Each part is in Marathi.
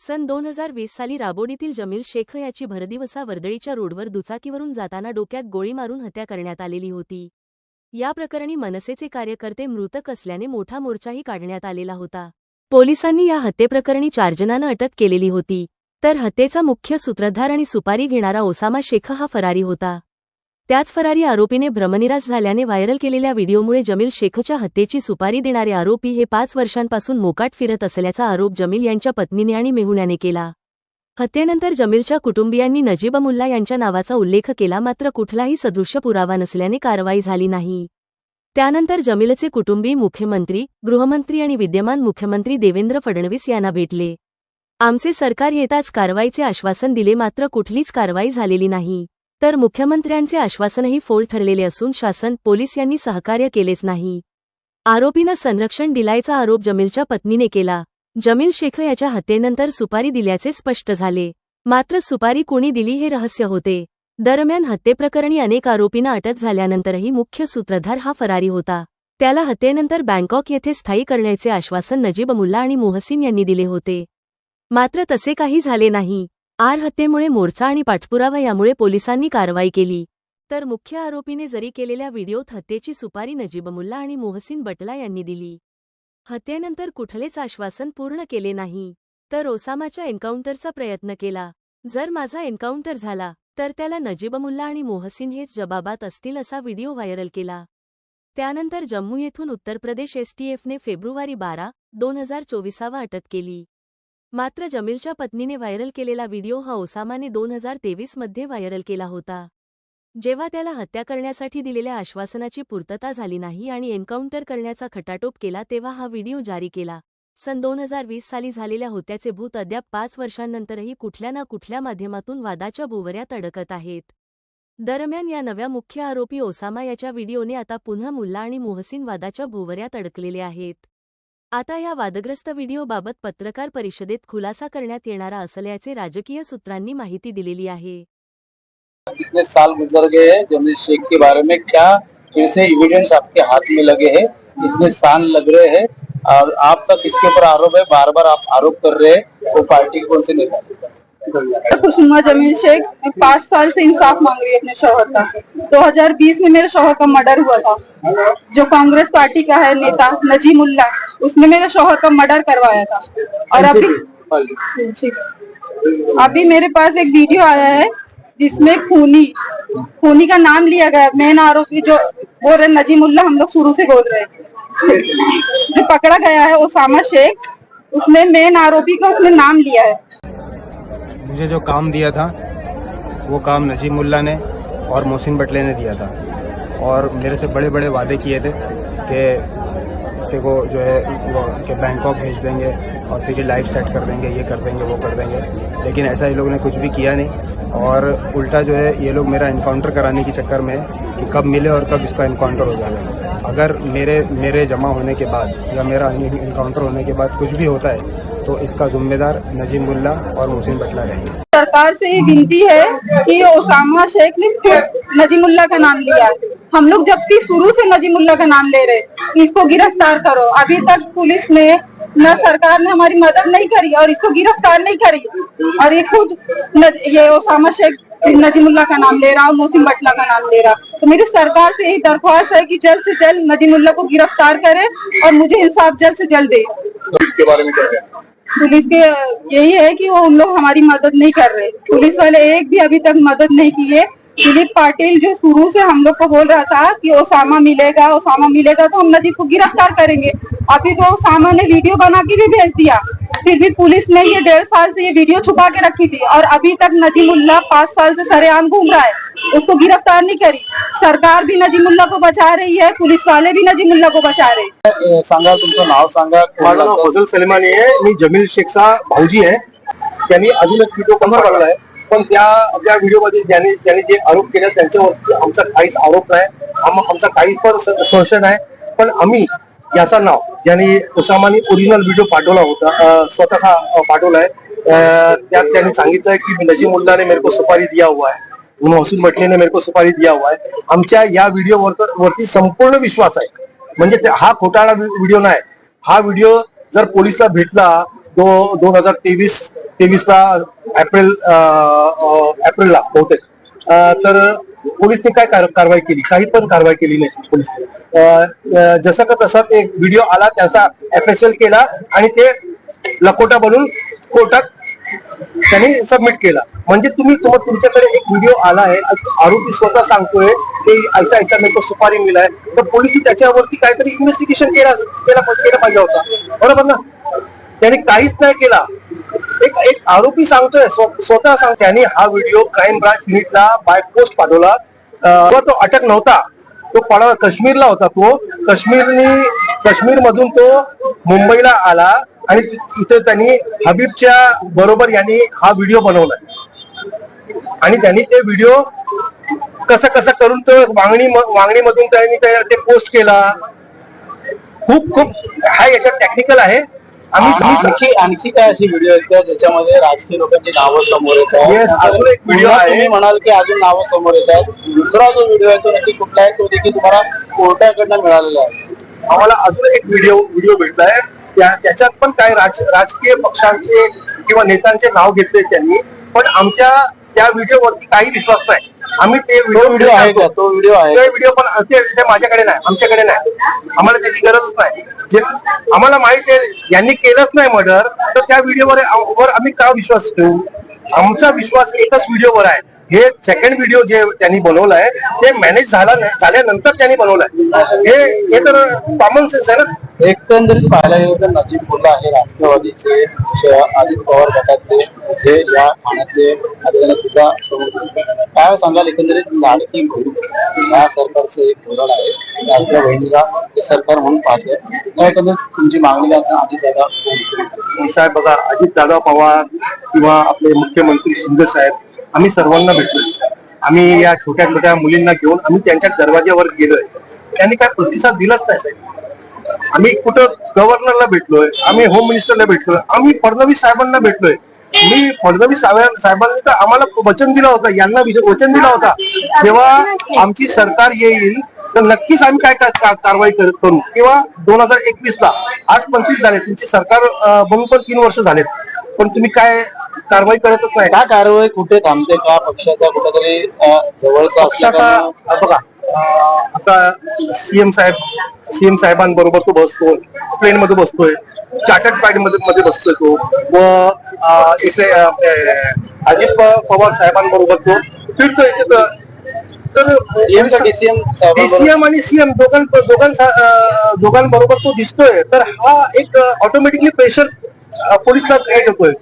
सन दोन हजार वीस साली राबोडीतील जमील शेख याची भरदिवसा वर्दळीच्या रोडवर दुचाकीवरून जाताना डोक्यात गोळी मारून हत्या करण्यात आलेली होती. या प्रकरणी मनसेचे कार्यकर्ते मृतक असल्याने मोठा मोर्चाही काढण्यात आलेला होता. पोलिसांनी या हत्येप्रकरणी चार जणांना अटक केलेली होती. तर हत्येचा मुख्य सूत्रधार आणि सुपारी घेणारा ओसामा शेख हा फरारी होता. त्याच फरारी आरोपीने भ्रमनिरास झाल्याने व्हायरल केलेल्या व्हिडिओमुळे जमील शेखच्या हत्येची सुपारी देणारे आरोपी हे पाच वर्षांपासून मोकाट फिरत असल्याचा आरोप जमील यांच्या पत्नीने आणि मेहुण्याने केला. हत्येनंतर जमीलच्या कुटुंबियांनी नजीब मुल्ला यांच्या नावाचा उल्लेख केला मात्र कुठलाही सदृश्य पुरावा नसल्याने कारवाई झाली नाही. त्यानंतर जमीलचे कुटुंबी मुख्यमंत्री गृहमंत्री आणि विद्यमान मुख्यमंत्री देवेंद्र फडणवीस यांना भेटले. आमचे सरकार येताच कारवाईचे आश्वासन दिले मात्र कुठलीच कारवाई झालेली नाही. तर मुख्यमंत्र्यांचे आश्वासनही फोल ठरलेले असून शासन पोलीस यांनी सहकार्य केलेच नाही. आरोपींना संरक्षण दिलायचा आरोप जमीलच्या पत्नीने केला. जमील शेख याच्या हत्येनंतर सुपारी दिल्याचे स्पष्ट झाले. मात्र सुपारी कोणी दिली हे रहस्य होते. दरम्यान हत्येप्रकरणी अनेक आरोपींना अटक झाल्यानंतरही मुख्य सूत्रधार हा फरारी होता. त्याला हत्येनंतर बँकॉक येथे स्थायी करण्याचे आश्वासन नजीब मुल्ला आणि मोहसिन यांनी दिले होते. मात्र तसे काही झाले नाही. आर हत्येमुळे मोर्चा आणि पाठपुरावा यामुळे पोलिसांनी कारवाई केली. तर मुख्य आरोपीने जरी केलेल्या व्हिडिओत हत्येची सुपारी नजीबमुल्ला आणि मोहसिन बटला यांनी दिली. हत्येनंतर कुठलेच आश्वासन पूर्ण केले नाही. तर ओसामाच्या एन्काउंटरचा प्रयत्न केला. जर माझा एन्काउंटर झाला तर त्याला नजीबमुल्ला आणि मोहसिन हेच जबाबात असतील असा व्हिडिओ व्हायरल केला. त्यानंतर जम्मू येथून उत्तर प्रदेश एसटीएफने फेब्रुवारी बारा दोन हजार चोवीसावा अटक केली. मात्र जमीलच्या पत्नीने व्हायरल केलेला व्हिडिओ हा ओसामाने दोन हजार तेवीसमध्ये व्हायरल केला होता. जेव्हा त्याला हत्या करण्यासाठी दिलेल्या आश्वासनाची पूर्तता झाली नाही आणि एन्काउंटर करण्याचा खटाटोप केला तेव्हा हा व्हिडिओ जारी केला. सन दोन हजार वीस साली झालेल्या होत्याचे भूत अद्याप पाच वर्षांनंतरही कुठल्या ना कुठल्या माध्यमातून वादाच्या भोवऱ्यात अडकत आहेत. दरम्यान या नव्या मुख्य आरोपी ओसामा याच्या व्हिडिओने आता पुन्हा मुल्ला आणि मोहसिन वादाच्या भोवऱ्यात अडकलेले आहेत. आता या वादग्रस्त व्हिडिओबाबत पत्रकार परिषदेत खुलासा करण्यात येणारा असल्याचे राजकीय सूत्रांनी माहिती दिलेली आहे. कितने साल गुजर गए हैं जमील शेख के बारे में क्या ऐसे इविडेंस आपके हाथ में लगे हैं? इतने साल लग रहे हैं? और आपका किसके ऊपर आरोप है बार बार आप आरोप कर रहे हैं वो पार्टी के कौन से नेता? खुशनुमा जमील शेख मैं पाँच साल से इंसाफ मांग रही है अपने शोहर का। 2020 में मेरे शोहर का मर्डर हुआ था। जो कांग्रेस पार्टी का है नेता नजीमुल्ला, उसने मेरे शोहर का मर्डर करवाया था। और अभी अभी मेरे पास एक वीडियो आया है, जिसमें खूनी खूनी का नाम लिया गया मेन आरोपी जो बोल रहे नजीमुल्ला हम लोग शुरू से बोल रहे हैं। जो पकड़ा गया है, ओसामा शेख उसमें मेन आरोपी का उसने नाम लिया है। मुझे जो काम दिया था, वो काम नजीब मुल्ला ने और मोहसिन बटले ने दिया था। और मेरे से बड़े बड़े वादे किए थे कि तेको जो है, वो कि बैंकॉक भेज देंगे और तेरी लाइफ सेट कर देंगे, ये कर देंगे, वो कर देंगे। लेकिन ऐसा ये लोगों ने कुछ भी किया नहीं। और उल्टा जो है, ये लोग मेरा इनकाउंटर कराने के चक्कर में है कि कब मिले और कब इसका इनकाउंटर हो जाएगा। अगर मेरे मेरे जमा होने के बाद या मेरा इनकाउंटर होने के बाद कुछ भी होता है तो इसका जिम्मेदार नजीम मुल्ला और मोहसिन बटला रहेंगे। सरकार से ये विनती है कि ओसामा शेख ने खुद नजीमुल्ला का नाम लिया। हम लोग जबकि शुरू से नजीमुल्ला का नाम ले रहे इसको गिरफ़्तार करो। अभी तक पुलिस ने न सरकार ने हमारी मदद नहीं करी और इसको गिरफ़्तार नहीं करी। और ये खुद ये ओसामा शेख नजीमुल्ला का नाम ले रहा और मोहसिन बटला का नाम ले रहा। तो मेरी सरकार से यही दरख्वास्त है कि जल्द से जल्द नजीमुल्ला को गिरफ़्तार करे और मुझे इंसाफ जल्द से जल्द दे। के बारे में क्या कहना? पुलिस के, यही है कि वो उन लोग हमारी मदद नहीं कर रहे। पुलिस वाले एक भी अभी तक मदद नहीं किए। दिलीप पाटिल जो शुरू से हम लोग को बोल रहा था कि ओसामा मिलेगा ओसामा मिलेगा तो हम नदीप को गिरफ़्तार करेंगे। अभी तो ओसामा ने वीडियो बना के भी भेज दिया। फिर भी पुलिस ने ये डेढ़ साल से ये वीडियो छुपा के रखी थी और अभी तक नजीमुल्ला पाँच साल से सरेआम घूम रहा है। उसको गिरफ़्तार नहीं करी। सरकार भी नजीमुल्ला को बचा रही है पुलिस वाले भी नजीमुल्ला को बचा रहे हैं। सांगा तुमचं नाव सांगा माझं नाव फजल सलेमानी आहे मी जमील शेखचा भाऊजी आहे त्यांनी अजून एक व्हिडिओ कमर काढला आहे. पण त्या त्या व्हिडिओमध्ये ज्यांनी त्यांनी जे आरोप केले त्यांच्यावरती आमचा काहीच आरोप नाही. आम- आमचा काहीच पण संशय नाही. पण आम्ही याचा नाव ज्यांनी ओसामानी ओरिजिनल व्हिडिओ पाठवला होता स्वतः स्वतःचा आहे त्यात त्यांनी सांगितलंय की नजीम उल्लाने मेरे को सुपारी दिया हुआ है. मोहसिन बटले मेरे को सुपारी दिया हुआ है. आमच्या या व्हिडिओ वरती संपूर्ण विश्वास आहे. म्हणजे ते- हा खोटाळा व्हिडिओ नाही. हा व्हिडिओ जर पोलिसला भेटला दो दोन हजार तेवीस तेवीसला एप्रिल एप्रिलला बहुतेक. तर पोलिसने काय कारवाई केली? काही पण कारवाई केली नाही पोलिसने जसं का तसा ते व्हिडिओ आला त्याचा एफ एस एल केला आणि ते लकोटा बनून कोर्टात त्यांनी सबमिट केला. म्हणजे तुम्ही तुमच्याकडे एक व्हिडिओ आला आहे आरोपी स्वतः सांगतोय की ऐसा ऐसा मेरे को सुपारी मिला तर पोलिसनी त्याच्यावरती काहीतरी इन्व्हेस्टिगेशन केला केला केलं पाहिजे होता. बरोबर ना? त्यांनी काहीच नाही केला. एक एक आरोपी सांगतोय स्वतः सांग त्याने हा व्हिडिओ क्राईम ब्रांच युनिटला बाय पोस्ट पाठवला. तेव्हा तो अटक नव्हता. तो पडा काश्मीरला होता तो. काश्मीरनी काश्मीर मधून तो मुंबईला आला आणि इथे त्यांनी हबीबच्या बरोबर यांनी हा व्हिडिओ बनवला. आणि त्यांनी ते व्हिडिओ कसं कसं करून तो वांगणी वांगणीमधून त्यांनी ते- ते पोस्ट केला. खूप खूप हा याच्यात टेक्निकल आहे. आम्ही आणखी आणखी काय अशी व्हिडिओ आहेत का ज्याच्यामध्ये राजकीय लोकांची नावं समोर येतात? Yes, अजून एक video पुन्हा आहे. तुम्ही म्हणाल की अजून नावं समोर येतात. दुसरा जो व्हिडिओ आहे तो नक्की कुठला आहे? तो देखील तुम्हाला कोर्टाकडनं मिळालेला आहे. आम्हाला अजून एक व्हिडिओ व्हिडिओ भेटलाय त्या त्याच्यात पण काय राज राजकीय पक्षांचे किंवा नेत्यांचे नाव घेतले त्यांनी. पण आमच्या त्या व्हिडिओवरती काही विश्वास नाही. आम्ही ते तो व्हिडिओ आहे का? तो व्हिडिओ आहे. ते व्हिडिओ पण ते ते माझ्याकडे नाही. आमच्याकडे नाही. आम्हाला त्याची गरजच नाही. जे आम्हाला माहिती आहे यांनी केलंच नाही मर्डर तर त्या व्हिडिओवर वर आम्ही का विश्वास ठेवू? आमचा विश्वास एकच व्हिडिओवर आहे. हे सेकंड व्हिडिओ जे त्यांनी बनवलाय ते मॅनेज झाला नाही झाल्यानंतर त्यांनी बनवलाय हे हे तर कॉमन सेन्स आहे ना? एकंदरीत पाहायला गेलं तर नजीब मुलं हे राष्ट्रवादीचे अजित पवार गटातले जे या ठाण्यातले आपल्याला सुद्धा काय सांगाल? एकंदरीत लाडकी बहीण या सरकारचं एक धोरण आहे. आपल्या बहिणीला ते सरकार म्हणून पाहते त्या एकंदरीत तुमची मागणी असं अजित दादा साहेब बघा अजित दादा पवार किंवा आपले मुख्यमंत्री शिंदे साहेब आम्ही सर्वांना भेटलो. आम्ही या छोट्या छोट्या मुलींना घेऊन आम्ही त्यांच्या दरवाज्यावर गेलोय. त्यांनी काय प्रतिसाद दिलाच नाही साहेब. आम्ही कुठं गव्हर्नरला भेटलोय आम्ही होम मिनिस्टरला भेटलोय आम्ही फडणवीस साहेबांना भेटलोय. मी फडणवीस साहेब- साहेबांनी तर आम्हाला वचन दिलं होतं यांना वचन दिलं होता. जेव्हा आमची सरकार येईल तर नक्कीच आम्ही काय कारवाई कर- किंवा दोन हजार एकवीस ला आज पंचवीस झाले तुमची सरकार बनून पण तीन वर्ष झालेत. पण तुम्ही काय कारवाई करतच नाही. का कारवाई? कुठे थांबते? का पक्षाचा कुठेतरी जवळचा पक्षाचा बघा आता सीएम साहेब सीएम साहेबांबरोबर तो बसतोय. प्लेन मध्ये बसतोय. चार्टर्ड फ्लाईटमध्ये मध्ये बसतोय तो. व इथे अजित पवार साहेबांबरोबर तो फिरतोय तिथं. तर? डीसीएम आणि सीएम दोघां दोघां दोघांबरोबर तो दिसतोय. तर हा एक ऑटोमॅटिकली प्रेशर पोलिसला होतोय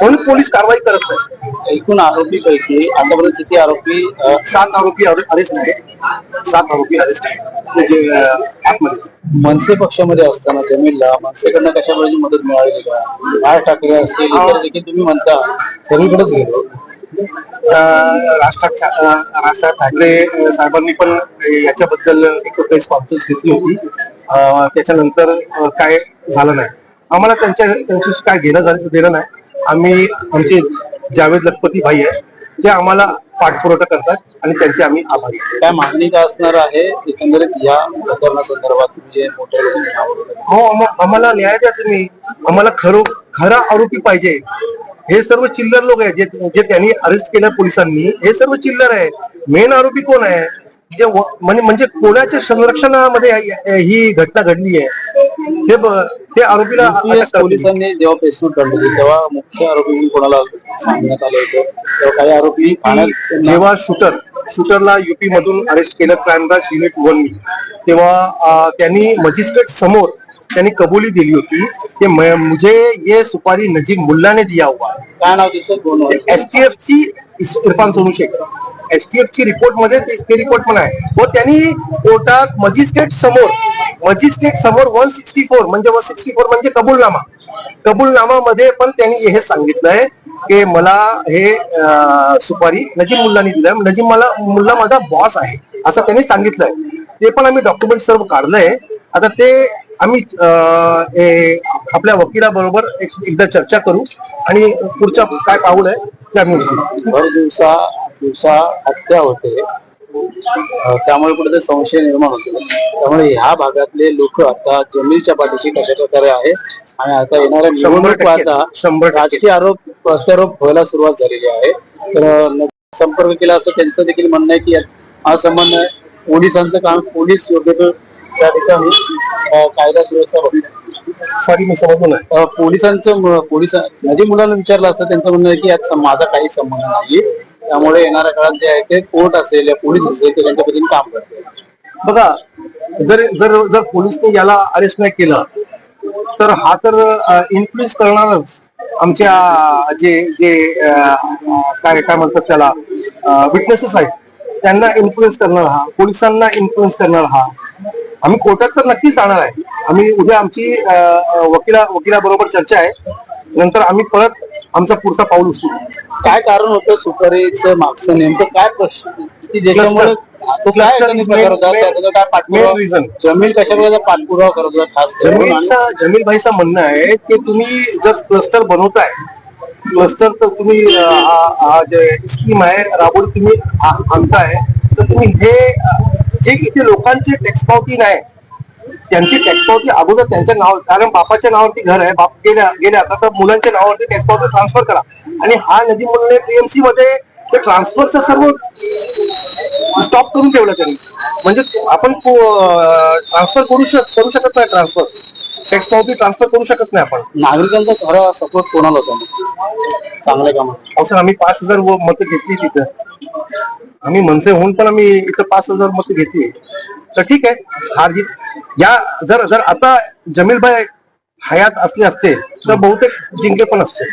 म्हणून पोलीस कारवाई करत नाही. एकूण आरोपी पैकी आतापर्यंत किती आरोपी सात आरोपी अरेस्ट आहे सात आरोपी अरेस्ट आहे म्हणजे आतमध्ये. मनसे पक्षामध्ये असताना जमीनला मनसेकडनं कशा प्रकारची मदत मिळाली? का राज ठाकरे असतील इतर देखील तुम्ही म्हणता सगळीकडेच गेलो. राज ठाकरे साहेबांनी पण याच्याबद्दल एक प्रेस कॉन्फरन्स घेतली होती. त्याच्यानंतर काय झालं नाही. आम्हाला त्यांच्या त्यांच्याशी काय घेणं झालं देणं नाही. आम्ही आमचे जावेद लखपती भाई आहे ते आम्हाला पाठपुरवठा करतात आणि त्यांचे आम्ही आभारी. काय मागणी काय असणार आहे? एकंदरीत या प्रकरणासंदर्भात तुम्ही जे मोठ्या लोकांनी नावं ठेवली. हो आम- आम्हाला न्याय द्या तुम्ही. आम्हाला खरो खरा आरोपी पाहिजे. हे सर्व चिल्लर लोक आहेत जे जे त्यांनी अरेस्ट केलं पोलिसांनी हे सर्व चिल्लर आहे मेन आरोपी कोण आहे? जे म्हणजे म्हणजे कोणाच्या संरक्षणामध्ये ही घटना घडली आहे? हे ते आरोपीला UPS. पोलिसांनी जेव्हा पेसून काढली तेव्हा मुख्य आरोपी म्हणून कोणाला सांगण्यात आलं होतं? तेव्हा काही आरोपी जेव्हा शूटर शूटरला युपी मधून अरेस्ट केलं क्राईम ब्रांच युनिट वन तेव्हा अं, त्यांनी मजिस्ट्रेट समोर त्यांनी कबुली दिली होती की मैं- मुझे ये सुपारी नजीब मुल्ला ने दिया हुआ है. काय नाव तिचं? कोण होतं? एसटीएफ ची इरफान सोनू शेख. एसटीएफ ची रिपोर्टमध्ये ते- ते रिपोर्ट पण आहे. व त्यांनी कोर्टात मजिस्ट्रेट समोर मजिस्ट्रेट समोर वन सिक्स्टी फोर म्हणजे वन सिक्स्टी फोर म्हणजे कबूलनामा. कबूलनामा मध्ये पण त्यांनी हे सांगितलंय की मला हे सुपारी नजीम मुल्लानी दिलंय. नजीम मला मुल्ला माझा बॉस आहे असं त्यांनी सांगितलंय. ते पण आम्ही डॉक्युमेंट सर्व काढलंय. आता ते आम्ही हे आपल्या वकिलाबरोबर एक- एकदा चर्चा करू आणि पुढच्या काय पाऊल आहे ते आम्ही भर दिवसा दिवसा हत्या होते. त्यामुळे कुठेतरी संशय निर्माण होतो. त्यामुळे ह्या भागातले लोक आता जमीनच्या पाठीशी कशा प्रकारे आहे आणि आता येणाऱ्या निवडणूक टक्के. राजकीय आरोप प्रत्यारोप व्हायला सुरुवात झालेली आहे. तर संपर्क केला असं त्यांचं देखील म्हणणं आहे की हा संबंध आहे पोलिसांचं काम पोलीस योग्य तो त्या ठिकाणी कायदा सुव्यवस्था. सॉरी मी अं, पोलिसांचं पोलीस माझी मुलांना विचारलं असतं त्यांचं म्हणणं आहे की यात माझा काही संबंध नाही त्यामुळे येणाऱ्या काळात जे आहे ते कोर्ट असेल या पोलीस असेल ते त्यांच्या पद्धतीने काम करते बघा जर जर जर पोलिसने याला अरेस्ट नाही केलं तर हा तर इन्फ्लुएन्स करणारच आमच्या जे जे काय काय म्हणतात त्याला विटनेसेस आहेत त्यांना इन्फ्लुएन्स करणार हा पोलिसांना इन्फ्लुएन्स करणार हा. आम्ही कोर्टात तर नक्कीच जाणार आहे. आम्ही उद्या आमची वकिला वकिलाबरोबर चर्चा आहे. नंतर आम्ही परत आमचा पुढचा पाऊल उचलू. काय कारण होतं सुपारीचं मागचं नेमकं काय प्रश्न? की ज्याच्यामुळे तो काय Cluster एकाने is प्रकार होता main- त्याचा काय पाठपुरावा? main reason. जमीन कशामुळे पाठपुरावा करत होता? खास करून आणि जमीलचा जमील भाईचं म्हणणं आहे की तुम्ही जर क्लस्टर बनवताय क्लस्टर तर तुम्ही अं, जे स्कीम आहे राबवून तुम्ही आ- आणताय तर तुम्ही हे अं, जे इथे लोकांचे टॅक्स पावती नाही त्यांची टॅक्स पावती अगोदर त्यांच्या नाव कारण बापाच्या नावावरती घर आहे बाप गेल्या गेल्या आता तर मुलांच्या नावावरती टॅक्स पावती ट्रान्सफर करा. आणि हा नदी मुलाने पीएमसी मध्ये ते ट्रान्सफरचं सर्व स्टॉप करून ठेवलं त्यांनी. म्हणजे आपण ट्रान्सफर करू शक करू शकत नाही ट्रान्सफर टॅक्स पावती ट्रान्सफर करू शकत नाही आपण. नागरिकांचा खरा सपोर्ट कोणाला होता? चांगल्या कामात अहो सर आम्ही पाच हजार व मतं घेतली तिथं. आम्ही मनसे होऊन पण आम्ही इथं पाच हजार मतं घेतली. तर ठीक आहे. हार जीत या जर जर आता जमीलभाई हयात असले असते तर बहुतेक जिंकले पण असते